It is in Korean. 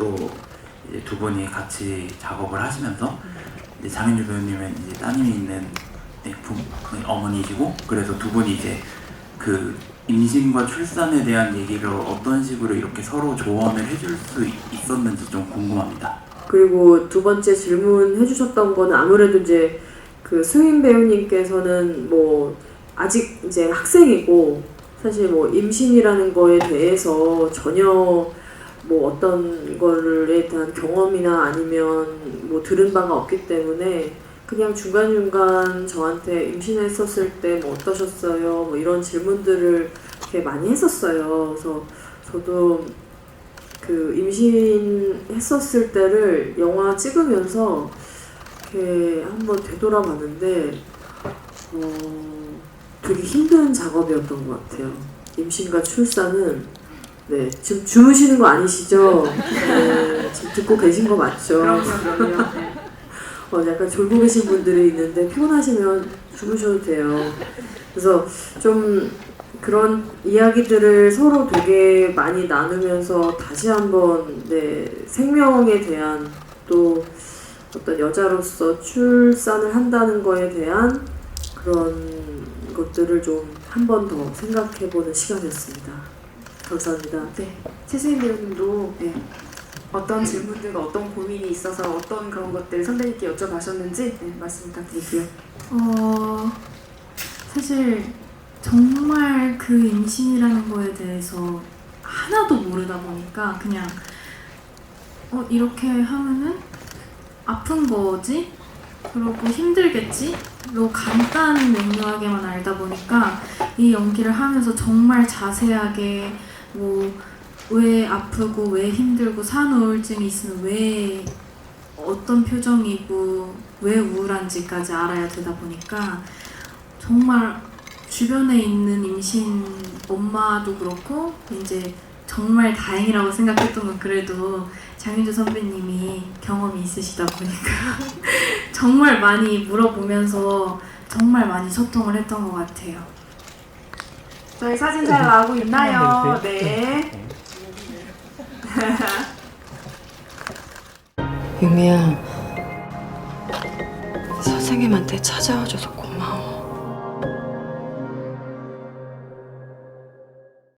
또 이제 두 분이 같이 작업을 하시면서 이제 장현주 배우님은 이제 따님이 있는 네, 부, 그 어머니시고 그래서 두 분이 이제 그 임신과 출산에 대한 얘기를 어떤 식으로 이렇게 서로 조언을 해줄 수 있- 있었는지 좀 궁금합니다. 그리고 두 번째 질문 해주셨던 거는 아무래도 이제 그 수인 배우님께서는 뭐 아직 이제 학생이고 사실 뭐 임신이라는 거에 대해서 전혀 뭐 어떤 거에 대한 경험이나 아니면 뭐 들은 바가 없기 때문에 그냥 중간중간 저한테 임신했었을 때 뭐 어떠셨어요? 뭐 이런 질문들을 이렇게 많이 했었어요. 그래서 저도 그 임신했었을 때를 영화 찍으면서 이렇게 한번 되돌아봤는데 어, 되게 힘든 작업이었던 것 같아요. 임신과 출산은 네 지금 주무시는 거 아니시죠? 네, 지금 듣고 계신 거 맞죠? 그럼요. 네. 어, 약간 졸고 계신 분들이 있는데 피곤하시면 주무셔도 돼요. 그래서 좀 그런 이야기들을 서로 되게 많이 나누면서 다시 한번 네, 생명에 대한 또 어떤 여자로서 출산을 한다는 거에 대한 그런 것들을 좀 한 번 더 생각해보는 시간이었습니다. 감사합니다. 네. 최수인 배우님도 네. 어떤 질문들과 어떤 고민이 있어서 어떤 그런 것들 선배님께 여쭤봐셨는지 네, 말씀 부탁드릴게요. 어, 사실 정말 그 임신이라는 거에 대해서 하나도 모르다 보니까 그냥 어, 이렇게 하면은 아픈 거지? 그러고 힘들겠지? 로 간단 명료하게만 알다 보니까 이 연기를 하면서 정말 자세하게 뭐 왜 아프고 왜 힘들고 산후우울증이 있으면 왜 어떤 표정이고 왜 우울한지까지 알아야 되다 보니까 정말 주변에 있는 임신 엄마도 그렇고 이제 정말 다행이라고 생각했던 건 그래도 장윤주 선배님이 경험이 있으시다 보니까 정말 많이 물어보면서 정말 많이 소통을 했던 것 같아요. 저희 사진 잘 나오고 있나요? 네. 유미야 선생님한테 찾아와줘서